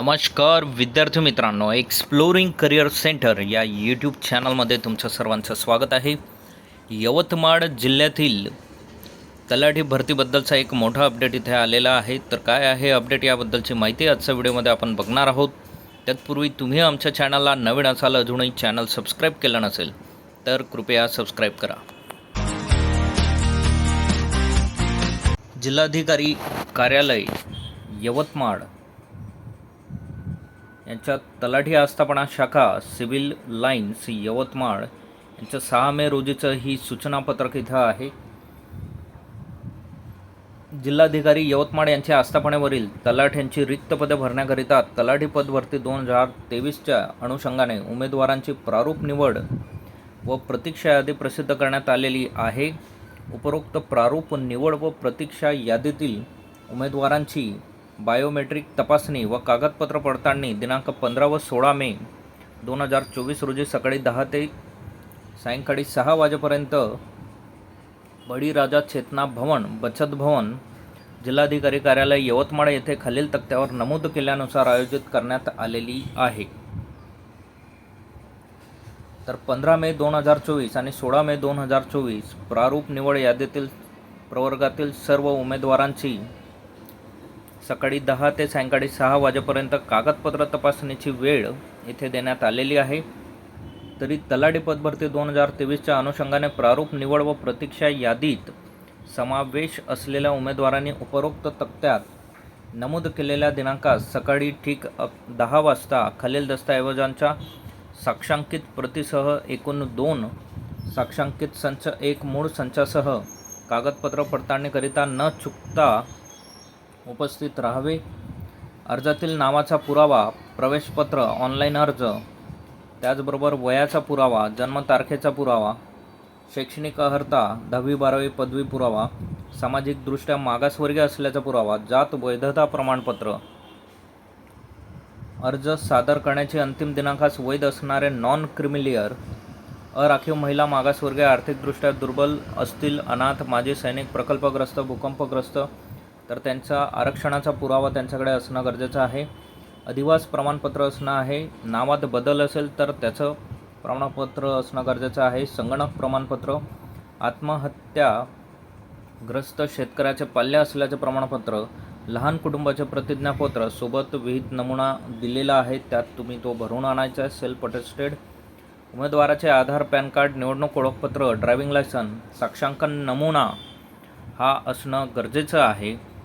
नमस्कार विद्यार्थी मित्रांनो. एक्सप्लोरिंग करिअर सेंटर या यूट्यूब चॅनलमध्ये तुमचं सर्वांचं स्वागत आहे. यवतमाळ जिल्ह्यातील तलाठी भरतीबद्दलचा एक मोठा अपडेट इथे आलेला आहे. तर काय आहे अपडेट याबद्दलची माहिती आजच्या व्हिडिओमध्ये आपण बघणार आहोत. तत्पूर्वी तुम्ही आमच्या चॅनलला नवीन असाल अजूनही चॅनल सबस्क्राईब केलं नसेल तर कृपया सबस्क्राईब करा. जिल्हाधिकारी कार्यालय यवतमाळ यांच्या तलाठी आस्थापना शाखा सिव्हिल लाईन्स यवतमाळ यांचं सहा मे रोजीचं ही सूचनापत्रक इथं आहे. जिल्हाधिकारी यवतमाळ यांच्या आस्थापनेवरील तलाठ्यांची रिक्त पदे भरण्याकरिता तलाठी पदभरती दोन हजार तेवीसच्या अनुषंगाने उमेदवारांची प्रारूप निवड व प्रतीक्षा यादी प्रसिद्ध करण्यात आलेली आहे. उपरोक्त प्रारूप निवड व प्रतीक्षा यादीतील उमेदवारांची बायोमेट्रिक तपासणी व कागदपत्र पडताळणी दिनांक पंधरा व सोळा मे दोन हजार चोवीस रोजी सकाळी दहा ते सायंकाळी सहा वाजेपर्यंत बळीराजा चेतना भवन बचत भवन जिल्हाधिकारी कार्यालय यवतमाळ येथे खालील तक्त्यावर नमूद केल्यानुसार आयोजित करण्यात आलेली आहे. तर पंधरा मे दोन हजार चोवीस आणि सोळा मे दोन हजार चोवीस प्रारूप निवड यादीतील प्रवर्गातील सर्व उमेदवारांची सकाळी दहा ते सायंकाळी सहा वाजेपर्यंत कागदपत्र तपासणीची वेळ येथे देण्यात आलेली आहे. तरी तलाठी पदभरती दोन हजार तेवीसच्या अनुषंगाने प्रारूप निवड व प्रतीक्षा यादीत समावेश असलेल्या उमेदवारांनी उपरोक्त तक्त्यात नमूद केलेल्या दिनांकात सकाळी ठीक दहा वाजता खालील दस्तऐवजांच्या साक्षांकित प्रतीसह एकूण दोन साक्षांकित संच एक मूळ संचासह कागदपत्र पडताळणीकरिता न चुकता उपस्थित राहावे. अर्जातील नावाचा पुरावा प्रवेशपत्र ऑनलाईन अर्ज त्याचबरोबर वयाचा पुरावा जन्मतारखेचा पुरावा शैक्षणिक अर्हता दहावी बारावी पदवी पुरावा सामाजिकदृष्ट्या मागासवर्गीय असल्याचा पुरावा जात वैधता प्रमाणपत्र. अर्ज सादर करण्याची अंतिम दिनांकास वैध असणारे नॉन क्रिमिलियर अराखीव महिला मागासवर्गीय आर्थिकदृष्ट्या दुर्बल असतील अनाथ माजी सैनिक प्रकल्पग्रस्त भूकंपग्रस्त तर त्यांचा आरक्षणाचा पुरावा त्यांच्याकडे असणं गरजेचं आहे. अधिवास प्रमाणपत्र असणं आहे. नावात बदल असेल तर त्याचं प्रमाणपत्र असणं गरजेचं आहे. संगणक प्रमाणपत्र आत्महत्याग्रस्त शेतकऱ्याचे पाल्य असल्याचे प्रमाणपत्र लहान कुटुंबाचे प्रतिज्ञापत्र सोबत विहित नमुना दिलेला आहे. त्यात तुम्ही तो भरून आणायचा आहे. सेल्फ अटेस्टेड उमेदवाराचे आधार पॅन कार्ड निवडणूक ओळखपत्र ड्रायव्हिंग लायसन साक्षांकन नमुना हा असणं गरजेचं आहे.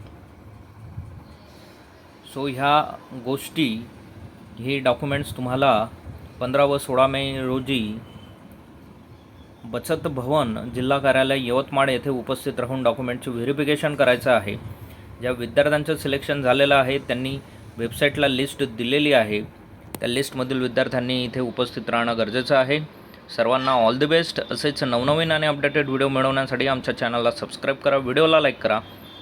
सो ह्या गोष्टी हे डॉक्युमेंट्स तुम्हाला पंधरा व सोळा मे रोजी बचत भवन जिल्हा कार्यालय यवतमाळ येथे उपस्थित राहून डॉक्युमेंटचे व्हेरिफिकेशन करायचं आहे. ज्या विद्यार्थ्यांचं सिलेक्शन झालेलं आहे त्यांनी वेबसाईटला लिस्ट दिलेली आहे. त्या लिस्टमधील विद्यार्थ्यांनी इथे उपस्थित राहणं गरजेचं आहे. सर्वांना ऑल द बेस्ट असेच नवनवीन आणि अपडेटेड व्हिडिओ मिळवण्यासाठी आमच्या चॅनलला सबस्क्राईब करा. व्हिडिओला लाईक करा.